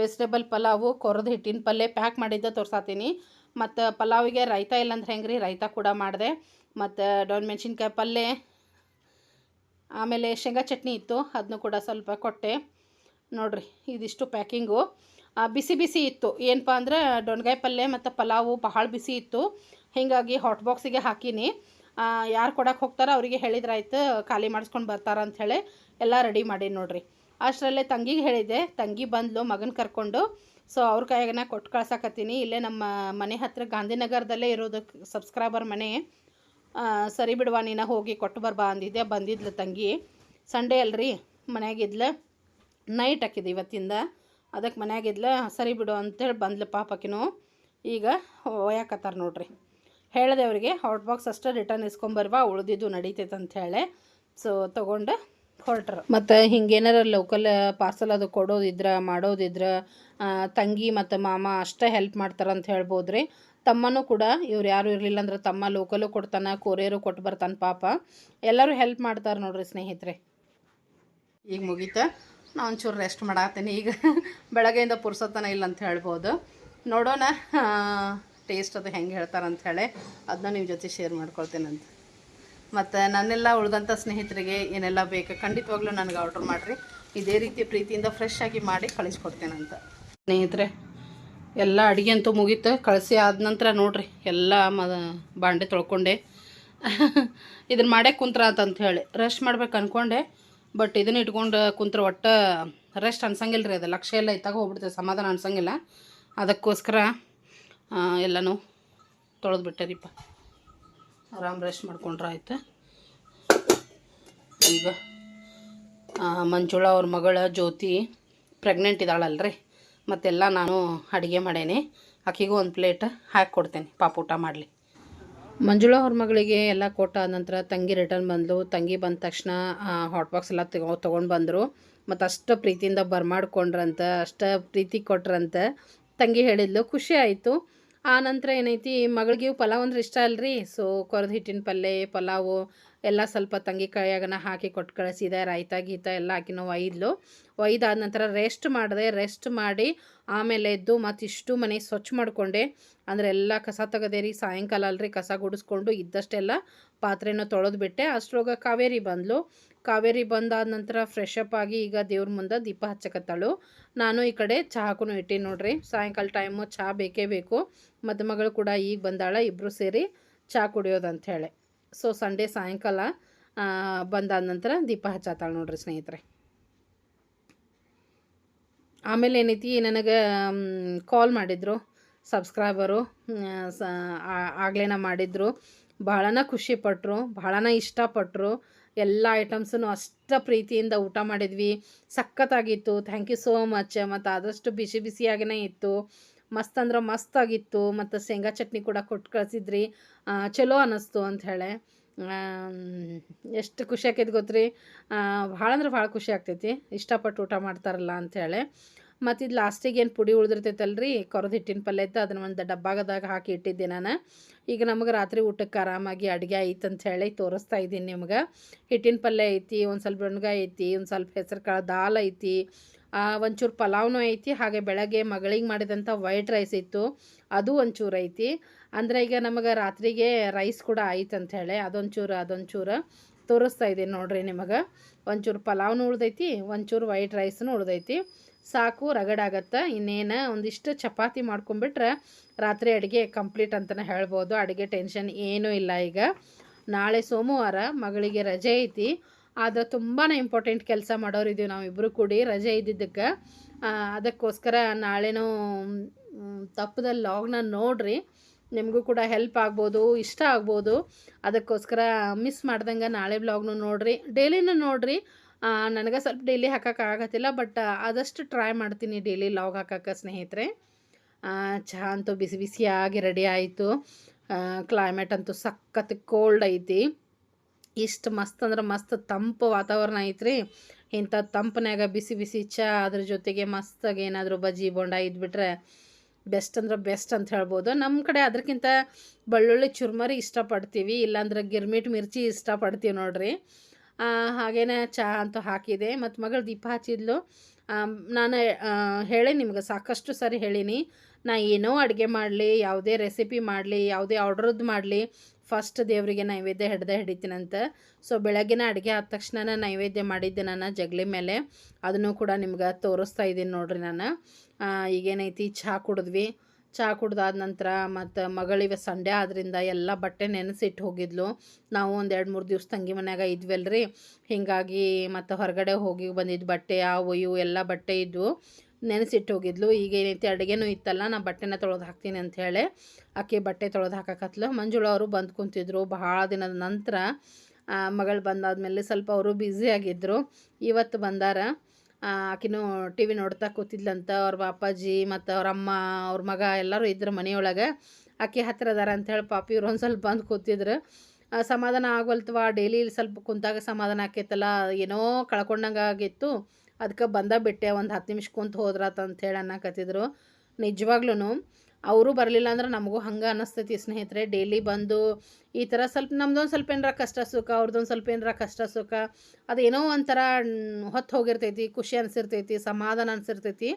ವೆಜಿಟೇಬಲ್ ಪಲಾವು, ಕೊರದ ಹಿಟ್ಟಿನ ಪಲ್ಯ ಪ್ಯಾಕ್ ಮಾಡಿದ್ದ ತೋರ್ಸಾತೀನಿ. ಮತ್ತು ಪಲಾವಿಗೆ ರೈತ ಇಲ್ಲಂದ್ರೆ ಹೆಂಗೆ ರೀ ರೈತ ಕೂಡ ಮಾಡಿದೆ. ಮತ್ತು ಡೊಣ್ ಮೆಣಸಿನ್ಕಾಯಿ ಪಲ್ಯ ಆಮೇಲೆ ಶೇಂಗಾ ಚಟ್ನಿ ಇತ್ತು ಅದನ್ನು ಕೂಡ ಸ್ವಲ್ಪ ಕೊಟ್ಟೆ. ನೋಡಿರಿ, ಇದಿಷ್ಟು ಪ್ಯಾಕಿಂಗು. ಬಿಸಿ ಬಿಸಿ ಇತ್ತು. ಏನಪ್ಪ ಅಂದ್ರೆ ಡೊಣ್ಗಾಯಿ ಪಲ್ಯ ಮತ್ತು ಪಲಾವು ಬಹಳ ಬಿಸಿ ಇತ್ತು. ಹೀಗಾಗಿ ಹಾಟ್ ಬಾಕ್ಸಿಗೆ ಹಾಕೀನಿ. ಯಾರು ಕೊಡಕ್ಕೆ ಹೋಗ್ತಾರೋ ಅವರಿಗೆ ಹೇಳಿದ್ರಾಯ್ತು, ಖಾಲಿ ಮಾಡಿಸ್ಕೊಂಡು ಬರ್ತಾರ ಅಂಥೇಳಿ ಎಲ್ಲ ರೆಡಿ ಮಾಡಿ ನೋಡಿರಿ. ಅಷ್ಟರಲ್ಲೇ ತಂಗಿಗೆ ಹೇಳಿದೆ, ತಂಗಿ ಬಂದ್ಲು, ಮಗನ ಕರ್ಕೊಂಡು. ಸೊ ಅವ್ರ ಕೈಯಾಗನ ಕೊಟ್ಟು ಕಳ್ಸಕತ್ತೀನಿ. ಇಲ್ಲೇ ನಮ್ಮ ಮನೆ ಹತ್ರ ಗಾಂಧಿನಗರದಲ್ಲೇ ಇರೋದು ಸಬ್ಸ್ಕ್ರೈಬರ್ ಮನೆ. ಸರಿ ಬಿಡುವ, ನೀನು ಹೋಗಿ ಕೊಟ್ಟು ಬರ್ಬಾ ಅಂದಿದ್ದೆ. ಬಂದಿದ್ಲು ತಂಗಿ. ಸಂಡೇ ಅಲ್ರಿ, ಮನ್ಯಾಗಿದ್ಲು. ನೈಟ್ ಹಾಕಿದೆ ಇವತ್ತಿಂದ. ಅದಕ್ಕೆ ಮನೆಯಾಗಿದ್ಲ, ಸರಿ ಬಿಡು ಅಂತೇಳಿ ಬಂದ್ಲು ಪಾಪಕಿನೂ. ಈಗ ಒಯ್ಯಾಕತ್ತಾರ ನೋಡ್ರಿ. ಹೇಳಿದೆ ಅವರಿಗೆ ಹಾಟ್ ಬಾಕ್ಸ್ ಅಷ್ಟೇ ರಿಟರ್ನ್ ಇಸ್ಕೊಂಬರ್ಬಾ ಉಳಿದಿದ್ದು ನಡೀತೈತೆ ಅಂತ ಹೇಳಿ. ಸೊ ತೊಗೊಂಡು ಹೊರಟ್ರು. ಮತ್ತು ಹಿಂಗೇನಾರ ಲೋಕಲ್ ಪಾರ್ಸಲ್ ಅದು ಕೊಡೋದಿದ್ರೆ, ಮಾಡೋದಿದ್ರೆ ತಂಗಿ ಮತ್ತು ಮಾಮ ಅಷ್ಟೇ ಹೆಲ್ಪ್ ಮಾಡ್ತಾರೆ ಅಂತ ಹೇಳ್ಬೋದು ರೀ ತಮ್ಮನೂ ಕೂಡ, ಇವ್ರು ಯಾರು ಇರಲಿಲ್ಲ ಅಂದ್ರೆ ತಮ್ಮ ಲೋಕಲು ಕೊಡ್ತಾನೆ, ಕೊರಿಯರು ಕೊಟ್ಟು ಬರ್ತಾನೆ ಪಾಪ. ಎಲ್ಲರೂ ಹೆಲ್ಪ್ ಮಾಡ್ತಾರೆ ನೋಡ್ರಿ ಸ್ನೇಹಿತರೆ. ಈಗ ಮುಗೀತ? ನಾ ಒಂಚೂರು ರೆಸ್ಟ್ ಮಾಡಾತೀನಿ. ಈಗ ಬೆಳಗ್ಗೆಯಿಂದ ಪುರ್ಸೋತನ ಇಲ್ಲ ಅಂತ ಹೇಳ್ಬೋದು. ನೋಡೋಣ ಟೇಸ್ಟ್ ಅದು ಹೆಂಗೆ ಹೇಳ್ತಾರೆ ಅಂತ ಹೇಳಿ. ಅದನ್ನ ನಿಮ್ಮ ಜೊತೆ ಶೇರ್ ಮಾಡ್ಕೊಳ್ತೀನಂತ ಮತ್ತು ನನ್ನೆಲ್ಲ ಉಳಿದಂಥ ಸ್ನೇಹಿತರಿಗೆ ಏನೆಲ್ಲ ಬೇಕು, ಖಂಡಿತವಾಗ್ಲೂ ನನಗೆ ಆರ್ಡ್ರ್ ಮಾಡಿರಿ. ಇದೇ ರೀತಿ ಪ್ರೀತಿಯಿಂದ ಫ್ರೆಶ್ ಆಗಿ ಮಾಡಿ ಕಳಿಸ್ಕೊಡ್ತೇನಂತ. ಸ್ನೇಹಿತರೆ ಎಲ್ಲ ಅಡುಗೆ ಅಂತೂ ಮುಗೀತು. ಕಳಿಸಿ ಆದ ನಂತರ ನೋಡ್ರಿ, ಎಲ್ಲ ಮ ಬಾಂಡೆ ತೊಳ್ಕೊಂಡೆ. ಇದನ್ನು ಮಾಡೇ ಕುಂತ್ರ ಅಂತ ಹೇಳಿ. ರೆಸ್ಟ್ ಮಾಡ್ಬೇಕು ಅಂದ್ಕೊಂಡೆ ಬಟ್ ಇದನ್ನ ಇಟ್ಕೊಂಡು ಕುಂತ್ರ ಒಟ್ಟು ರೆಸ್ಟ್ ಅನ್ಸಂಗಿಲ್ಲ ರೀ ಅದು. ಲಕ್ಷ್ಯ ಎಲ್ಲ ಇತ್ತಾಗ ಹೋಗ್ಬಿಡ್ತದೆ. ಸಮಾಧಾನ ಅನ್ಸಂಗಿಲ್ಲ. ಅದಕ್ಕೋಸ್ಕರ ಎಲ್ಲನು ತೊಳೆದು ಬಿಟ್ಟರಿಪ್ಪ ಆರಾಮ್ ರೆಸ್ಟ್ ಮಾಡ್ಕೊಂಡ್ರೆ ಆಯ್ತು. ಈಗ ಮಂಜುಳಾ ಅವ್ರ ಮಗಳ ಜ್ಯೋತಿ ಪ್ರೆಗ್ನೆಂಟ್ ಇದ್ದಾಳಲ್ರಿ. ಮತ್ತೆಲ್ಲ ನಾನು ಅಡುಗೆ ಮಾಡೇನಿ. ಆಕಿಗೂ ಒಂದು ಪ್ಲೇಟ್ ಹಾಕಿ ಕೊಡ್ತೇನೆ. ಪಾಪ ಊಟ ಮಾಡಲಿ. ಮಂಜುಳಾ ಅವ್ರ ಮಗಳಿಗೆ ಎಲ್ಲ ಕೊಟ್ಟಾದ ನಂತರ ತಂಗಿ ರಿಟರ್ನ್ ಬಂದಳು ತಂಗಿ ಬಂದ ತಕ್ಷಣ ಹಾಟ್ ಬಾಕ್ಸ್ ಎಲ್ಲ ತಗೋ, ತೊಗೊಂಡು ಬಂದರು. ಮತ್ತು ಅಷ್ಟು ಪ್ರೀತಿಯಿಂದ ಬರ್ಮಾಡ್ಕೊಂಡ್ರಂತ, ಅಷ್ಟು ಪ್ರೀತಿ ಕೊಟ್ರಂತ ತಂಗಿ ಹೇಳಿದ್ಲು. ಖುಷಿ ಆಯಿತು. ಆ ನಂತರ ಏನೈತಿ, ಮಗಳಿಗೆ ಪಲಾವ್ ಅಂದ್ರೆ ಇಷ್ಟ ಅಲ್ರಿ? ಸೊ ಕೊರದ ಹಿಟ್ಟಿನ ಪಲ್ಯ ಪಲಾವು ಎಲ್ಲ ಸ್ವಲ್ಪ ತಂಗಿ ಕೈಯಾಗನ ಹಾಕಿ ಕೊಟ್ಟು ಕಳಿಸಿದೆ, ರಾಯ್ತ ಗೀತ ಎಲ್ಲ ಹಾಕಿನೂ ಒಯ್ದ್ಲು. ಒಯ್ದಾದ ನಂತರ ರೆಸ್ಟ್ ಮಾಡಿದೆ ರೆಸ್ಟ್ ಮಾಡಿ ಆಮೇಲೆ ಎದ್ದು ಮತ್ತು ಇಷ್ಟು ಮನೆ ಸ್ವಚ್ಛ ಮಾಡಿಕೊಂಡೆ. ಅಂದರೆ ಎಲ್ಲ ಕಸ ತೆಗದೆ ರೀ, ಸಾಯಂಕಾಲ ಅಲ್ರಿ ಕಸ ಗುಡಿಸ್ಕೊಂಡು ಇದ್ದಷ್ಟೆಲ್ಲ ಪಾತ್ರೆನ ತೊಳೆದು ಬಿಟ್ಟೆ. ಅಷ್ಟರೊಳಗೆ ಕಾವೇರಿ ಬಂದ್ಲು. ಕಾವೇರಿ ಬಂದಾದ ನಂತರ ಫ್ರೆಶ್ ಅಪ್ ಆಗಿ ಈಗ ದೇವ್ರ ಮುಂದೆ ದೀಪ ಹಚ್ಚಕತ್ತಾಳು. ನಾನು ಈ ಕಡೆ ಚಹಾಕೂ ಇಟ್ಟಿನಿ ನೋಡ್ರಿ. ಸಾಯಂಕಾಲ ಟೈಮು ಚಹಾ ಬೇಕೇ ಬೇಕು. ಮದುಮಗಳು ಕೂಡ ಈಗ ಬಂದಾಳ ಇಬ್ಬರು ಸೇರಿ ಚಹಾ ಕುಡಿಯೋದು ಅಂಥೇಳಿ ಸೊ ಸಂಡೇ ಸಾಯಂಕಾಲ ಬಂದಾದ ನಂತರ ದೀಪ ಹಚ್ಚಾತಾಳೆ ನೋಡ್ರಿ ಸ್ನೇಹಿತರೆ. ಆಮೇಲೆ ಏನೈತಿ, ನನಗೆ ಕಾಲ್ ಮಾಡಿದರು ಸಬ್ಸ್ಕ್ರೈಬರು ಸ ಆಗ್ಲೇನ ಮಾಡಿದ್ರು. ಭಾಳನ ಖುಷಿಪಟ್ಟರು ಭಾಳನ ಇಷ್ಟಪಟ್ಟರು ಎಲ್ಲ ಐಟಮ್ಸನ್ನು ಅಷ್ಟ ಪ್ರೀತಿಯಿಂದ ಊಟ ಮಾಡಿದ್ವಿ. ಸಖತ್ತಾಗಿತ್ತು. ಥ್ಯಾಂಕ್ ಯು ಸೋ ಮಚ್ ಮತ್ತು ಆದಷ್ಟು ಬಿಸಿ ಬಿಸಿಯಾಗೇ ಇತ್ತು. ಮಸ್ತ್ ಅಂದ್ರೆ ಮಸ್ತ್ ಆಗಿತ್ತು ಮತ್ತು ಶೇಂಗಾ ಚಟ್ನಿ ಕೂಡ ಕೊಟ್ಟು ಕಳಿಸಿದ್ರಿ. ಚಲೋ ಅನ್ನಿಸ್ತು ಅಂಥೇಳಿ ಎಷ್ಟು ಖುಷಿ ಆಕೈತೆ ಗೊತ್ತ್ರಿ. ಭಾಳ ಅಂದ್ರೆ ಭಾಳ ಖುಷಿ ಆಗ್ತೈತಿ. ಇಷ್ಟಪಟ್ಟು ಊಟ ಮಾಡ್ತಾರಲ್ಲ ಅಂಥೇಳಿ ಮತ್ತು ಇದು ಲಾಸ್ಟಿಗೆ ಏನು ಪುಡಿ ಉಳಿದಿರ್ತೈತಲ್ರಿ ಕೊರದ ಹಿಟ್ಟಿನ ಪಲ್ಯ ಇತ್ತು ಅದನ್ನ ಒಂದು ಡಬ್ಬಾಗದಾಗ ಹಾಕಿ ಇಟ್ಟಿದ್ದೆ ನಾನು. ಈಗ ನಮಗೆ ರಾತ್ರಿ ಊಟಕ್ಕೆ ಆರಾಮಾಗಿ ಅಡುಗೆ ಅಂತ ಹೇಳಿ ತೋರಿಸ್ತಾ ಇದ್ದೀನಿ ನಿಮ್ಗೆ. ಹಿಟ್ಟಿನ ಪಲ್ಯ ಐತಿ, ಒಂದು ಸ್ವಲ್ಪ ಬೆಣ್ಗಾಯಿ ಐತಿ ಒಂದು ಸ್ವಲ್ಪ ಹೆಸರು ಕಾಳು ದಾಲ್ ಐತಿ ಒಂಚೂರು ಪಲಾವ್ನೂ ಐತಿ, ಹಾಗೆ ಬೆಳಗ್ಗೆ ಮಗಳಿಗೆ ಮಾಡಿದಂಥ ವೈಟ್ ರೈಸ್ ಇತ್ತು. ಅದು ಒಂಚೂರು ಐತಿ. ಅಂದರೆ ಈಗ ನಮಗೆ ರಾತ್ರಿಗೆ ರೈಸ್ ಕೂಡ ಆಯ್ತು ಅಂಥೇಳಿ ಅದೊಂಚೂರು ಅದೊಂಚೂರು ತೋರಿಸ್ತಾ ಇದ್ದೀನಿ ನೋಡ್ರಿ ನಿಮಗೆ. ಒಂಚೂರು ಪಲಾವ್ನು ಉಳ್ದೈತಿ, ಒಂಚೂರು ವೈಟ್ ರೈಸ್ನು ಉಳ್ದೈತಿ. ಸಾಕು, ರಗಡಾಗತ್ತೆ. ಇನ್ನೇನು ಒಂದಿಷ್ಟು ಚಪಾತಿ ಮಾಡ್ಕೊಂಬಿಟ್ರೆ ರಾತ್ರಿ ಅಡುಗೆ ಕಂಪ್ಲೀಟ್ ಅಂತಲೇ ಹೇಳ್ಬೋದು. ಅಡುಗೆ ಟೆನ್ಷನ್ ಏನೂ ಇಲ್ಲ ಈಗ. ನಾಳೆ ಸೋಮವಾರ ಮಗಳಿಗೆ ರಜೆ ಐತಿ. ಆದರೆ ತುಂಬಾ ಇಂಪಾರ್ಟೆಂಟ್ ಕೆಲಸ ಮಾಡೋರಿದ್ದೀವಿ ನಾವಿಬ್ಬರು ಕೂಡಿ ರಜೆ ಇದ್ದಿದ್ದಕ್ಕೆ. ಅದಕ್ಕೋಸ್ಕರ ನಾಳೆನೂ ತಪ್ಪದಲ್ಲಿ ಲಾಗ್ನ ನೋಡಿರಿ. ನಿಮಗೂ ಕೂಡ ಹೆಲ್ಪ್ ಆಗ್ಬೋದು, ಇಷ್ಟ ಆಗ್ಬೋದು. ಅದಕ್ಕೋಸ್ಕರ ಮಿಸ್ ಮಾಡ್ದಂಗೆ ನಾಳೆ ಬ್ಲಾಗ್ನು ನೋಡಿರಿ. ಡೈಲಿನೂ ನೋಡಿರಿ. ನನಗೆ ಸ್ವಲ್ಪ ಡೈಲಿ ಹಾಕೋಕ್ಕಾಗತ್ತಿಲ್ಲ ಬಟ್ ಆದಷ್ಟು ಟ್ರೈ ಮಾಡ್ತೀನಿ ಡೈಲಿ ಲಾಗ್ ಹಾಕೋಕ್ಕೆ, ಸ್ನೇಹಿತರೆ. ಚಹಾ ಅಂತೂ ಬಿಸಿ ಬಿಸಿಯಾಗಿ ರೆಡಿ ಆಯಿತು. ಕ್ಲೈಮೇಟ್ ಅಂತೂ ಸಖತ್ ಕೋಲ್ಡ್ ಐತಿ. ಇಷ್ಟು ಮಸ್ತ್ ಅಂದ್ರೆ ಮಸ್ತ್ ತಂಪು ವಾತಾವರಣ ಐತ್ರಿ. ಇಂಥ ತಂಪನ್ಯಾಗ ಬಿಸಿ ಬಿಸಿ ಚಹಾ ಅದ್ರ ಜೊತೆಗೆ ಮಸ್ತಾಗಿ ಏನಾದರೂ ಬಜ್ಜಿ ಬೋಂಡ ಇದ್ಬಿಟ್ರೆ ಬೆಸ್ಟ್ ಅಂದ್ರೆ ಬೆಸ್ಟ್ ಅಂತ ಹೇಳ್ಬೋದು. ನಮ್ಮ ಕಡೆ ಅದಕ್ಕಿಂತ ಬೆಳ್ಳುಳ್ಳಿ ಚುರ್ಮರಿ ಇಷ್ಟಪಡ್ತೀವಿ. ಇಲ್ಲಾಂದ್ರೆ ಗಿರ್ಮಿಟ್ ಮಿರ್ಚಿ ಇಷ್ಟಪಡ್ತೀವಿ ನೋಡ್ರಿ. ಹಾಗೇನೆ ಚಹಾ ಅಂತೂ ಹಾಕಿದೆ. ಮತ್ತು ಮಗಳು ದೀಪ ಹಚ್ಚಿದ್ಲು. ನಾನು ಹೇಳಿ ನಿಮ್ಗೆ, ಸಾಕಷ್ಟು ಸರಿ ಹೇಳೀನಿ. ನಾ ಏನೋ ಅಡುಗೆ ಮಾಡಲಿ, ಯಾವುದೇ ರೆಸಿಪಿ ಮಾಡಲಿ, ಯಾವುದೇ ಆರ್ಡ್ರದ್ದು ಮಾಡಲಿ ಫಸ್ಟ್ ದೇವರಿಗೆ ನೈವೇದ್ಯ ಹಿಡ್ದೆ ಹಿಡಿತೀನಂತ. ಸೊ ಬೆಳಗ್ಗಿನ ಅಡುಗೆ ಆದ ತಕ್ಷಣ ನೈವೇದ್ಯ ಮಾಡಿದ್ದೆ ನಾನು ಜಗಲಿ ಮೇಲೆ. ಅದನ್ನು ಕೂಡ ನಿಮ್ಗೆ ತೋರಿಸ್ತಾ ಇದ್ದೀನಿ ನೋಡ್ರಿ ನಾನು. ಈಗೇನೈತಿ ಚಹಾ ಕುಡಿದ್ವಿ. ಚಹಾ ಕುಡ್ದಾದ ನಂತರ ಮತ್ತು ಮಗಳಿವೆ ಸಂಡೆ ಆದ್ದರಿಂದ ಎಲ್ಲ ಬಟ್ಟೆ ನೆನೆಸಿಟ್ಟು ಹೋಗಿದ್ಲು. ನಾವು ಒಂದು ಎರಡು ಮೂರು ದಿವ್ಸ ತಂಗಿ ಮನ್ಯಾಗ ಇದ್ವಲ್ರಿ. ಹೀಗಾಗಿ ಮತ್ತು ಹೊರಗಡೆ ಹೋಗಿ ಬಂದಿದ್ದು ಬಟ್ಟೆ ಅವು ಇವು ಎಲ್ಲ ಬಟ್ಟೆ ಇದ್ವು. ನೆನೆಸಿಟ್ಟು ಹೋಗಿದ್ಲು. ಈಗ ಏನೈತಿ ಅಡುಗೆನೂ ಇತ್ತಲ್ಲ, ನಾ ಬಟ್ಟೆನ ತೊಳೆದು ಹಾಕ್ತೀನಿ ಅಂಥೇಳಿ ಆಕೆ ಬಟ್ಟೆ ತೊಳೆದು ಹಾಕಕತ್ಲು. ಮಂಜುಳ ಅವರು ಬಂದು ಕುಂತಿದ್ರು ಬಹಳ ದಿನದ ನಂತರ. ಮಗಳು ಬಂದಾದ್ಮೇಲೆ ಸ್ವಲ್ಪ ಅವರು ಬ್ಯುಸಿ ಆಗಿದ್ದರು ಇವತ್ತು ಬಂದಾರ. ಆಕಿನೂ ಟಿ ವಿ ನೋಡ್ತಾ ಕೂತಿದ್ಲಂತ. ಅವ್ರ ಅಪ್ಪಾಜಿ ಮತ್ತು ಅವ್ರ ಅಮ್ಮ, ಅವ್ರ ಮಗ ಎಲ್ಲರೂ ಇದ್ರು ಮನೆಯೊಳಗೆ. ಆಕೆ ಹತ್ತಿರ ಅದಾರ ಅಂಥೇಳಿ ಪಾಪಿ ಇವ್ರು ಒಂದು ಸ್ವಲ್ಪ ಬಂದು ಕೂತಿದ್ರು. ಸಮಾಧಾನ ಆಗವಲ್ತವ ಡೈಲಿ ಸ್ವಲ್ಪ ಕುಂತಾಗ ಸಮಾಧಾನ ಆಕೈತಲ್ಲ? ಏನೋ ಕಳ್ಕೊಂಡಂಗೆ ಆಗಿತ್ತು ಅದಕ್ಕೆ ಬಂದ ಬಿಟ್ಟೆ, ಒಂದು ಹತ್ತು ನಿಮಿಷ ಕುಂತು ಹೋದ್ರಾತ ಅಂಥೇಳಿ ಅನ್ನಕತ್ತಿದ್ರು. ನಿಜವಾಗ್ಲೂ ಅವರು ಬರಲಿಲ್ಲ ಅಂದ್ರೆ ನಮಗೂ ಹಂಗೆ ಅನ್ನಿಸ್ತೈತಿ ಸ್ನೇಹಿತರೆ. ಡೈಲಿ ಬಂದು ಈ ಥರ ಸ್ವಲ್ಪ ನಮ್ದೊಂದು ಸ್ವಲ್ಪ ಏನಾರ ಕಷ್ಟ ಸುಖ ಅವ್ರದ್ದೊಂದು ಸ್ವಲ್ಪ ಏನಾರ ಕಷ್ಟ ಸುಖ ಅದೇನೋ ಒಂಥರ ಹೊತ್ತು ಹೋಗಿರ್ತೈತಿ, ಖುಷಿ ಅನಿಸಿರ್ತೈತಿ, ಸಮಾಧಾನ ಅನಿಸಿರ್ತೈತಿ.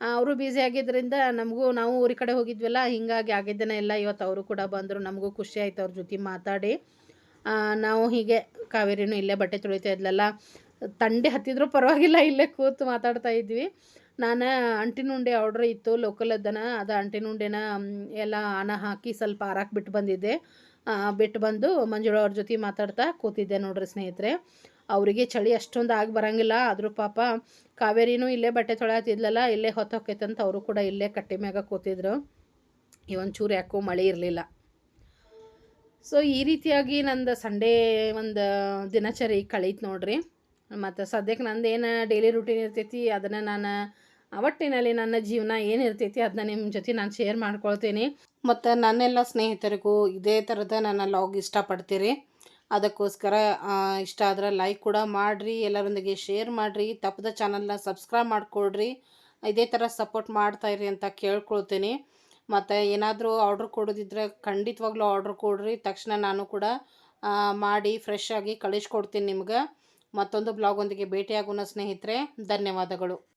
ಅವರು ಬ್ಯುಸಿ ಆಗಿದ್ದರಿಂದ ನಮಗೂ ನಾವು ಊರಿ ಕಡೆ ಹೋಗಿದ್ವಲ್ಲ, ಹೀಗಾಗಿ ಆಗಿದ್ದೇನೆ ಎಲ್ಲ ಇವತ್ತು ಅವರು ಕೂಡ ಬಂದರು, ನಮಗೂ ಖುಷಿ ಆಯ್ತು ಅವ್ರ ಜೊತೆ ಮಾತಾಡಿ. ನಾವು ಹೀಗೆ ಕಾವೇರಿನೂ ಇಲ್ಲೇ ಬಟ್ಟೆ ತೊಳಿತಾ ಇದ್ಲಲ್ಲ. ತಂಡೆ ಹತ್ತಿದ್ರು ಪರವಾಗಿಲ್ಲ, ಇಲ್ಲೇ ಕೂತು ಮಾತಾಡ್ತಾ ಇದ್ವಿ. ನಾನು ಅಂಟಿನುಂಡೆ ಆರ್ಡ್ರ್ ಇತ್ತು ಲೋಕಲ್ ಅದ ಅದು ಅಂಟಿನುಂಡೆನ ಎಲ್ಲ ಆನ ಹಾಕಿ ಸ್ವಲ್ಪ ಆರಾಕ್ ಬಿಟ್ಟು ಬಂದಿದ್ದೆ. ಬಿಟ್ಟು ಬಂದು ಮಂಜುಳ ಅವ್ರ ಜೊತೆ ಮಾತಾಡ್ತಾ ಕೂತಿದ್ದೆ ನೋಡ್ರಿ ಸ್ನೇಹಿತರೆ. ಅವರಿಗೆ ಚಳಿ ಅಷ್ಟೊಂದು ಆಗಿ ಬರೋಂಗಿಲ್ಲ, ಆದರೂ ಪಾಪ ಕಾವೇರಿನೂ ಇಲ್ಲೇ ಬಟ್ಟೆ ತೊಳೆಯತ್ತಿದ್ಲಲ್ಲ ಇಲ್ಲೇ ಹೊತ್ತು ಅಂತ ಅವರು ಕೂಡ ಇಲ್ಲೇ ಕಟ್ಟೆ ಮ್ಯಾಗ ಕೂತಿದ್ರು. ಈ ಒಂಚೂರು ಯಾಕೋ ಮಳೆ ಇರಲಿಲ್ಲ. ಸೊ ಈ ರೀತಿಯಾಗಿ ನಂದು ಸಂಡೇ ಒಂದು ದಿನಚರಿ ಕಳೀತು ನೋಡ್ರಿ. ಮತ್ತು ಸದ್ಯಕ್ಕೆ ನಂದು ಏನು ಡೈಲಿ ರೂಟೀನ್ ಇರ್ತೈತಿ, ಅದನ್ನು ನಾನು ಅವಟ್ಟಿನಲ್ಲಿ ನನ್ನ ಜೀವನ ಏನಿರ್ತೈತಿ ಅದನ್ನ ನಿಮ್ಮ ಜೊತೆ ನಾನು ಶೇರ್ ಮಾಡ್ಕೊಳ್ತೀನಿ. ಮತ್ತು ನನ್ನೆಲ್ಲ ಸ್ನೇಹಿತರಿಗೂ ಇದೇ ಥರದ ನನ್ನ ಲಾಗ್ ಇಷ್ಟಪಡ್ತೀರಿ. ಅದಕ್ಕೋಸ್ಕರ ಇಷ್ಟ ಆದ್ರೆ ಲೈಕ್ ಕೂಡ ಮಾಡಿರಿ, ಎಲ್ಲರೊಂದಿಗೆ ಶೇರ್ ಮಾಡಿರಿ, ತಪ್ಪದ ಚಾನಲ್ನ ಸಬ್ಸ್ಕ್ರೈಬ್ ಮಾಡಿಕೊಡ್ರಿ, ಇದೇ ಥರ ಸಪೋರ್ಟ್ ಮಾಡ್ತಾಯಿರಿ ಅಂತ ಕೇಳ್ಕೊಳ್ತೀನಿ. ಮತ್ತು ಏನಾದರೂ ಆರ್ಡ್ರ್ ಕೊಡೋದಿದ್ರೆ ಖಂಡಿತವಾಗ್ಲೂ ಆರ್ಡ್ರ್ ಕೊಡ್ರಿ, ತಕ್ಷಣ ನಾನು ಕೂಡ ಮಾಡಿ ಫ್ರೆಶ್ ಆಗಿ ಕಳಿಸ್ಕೊಡ್ತೀನಿ ನಿಮ್ಗೆ. ಮತ್ತೊಂದು ಬ್ಲಾಗೊಂದಿಗೆ ಭೇಟಿಯಾಗೋಣ ಸ್ನೇಹಿತರೆ ಧನ್ಯವಾದಗಳು.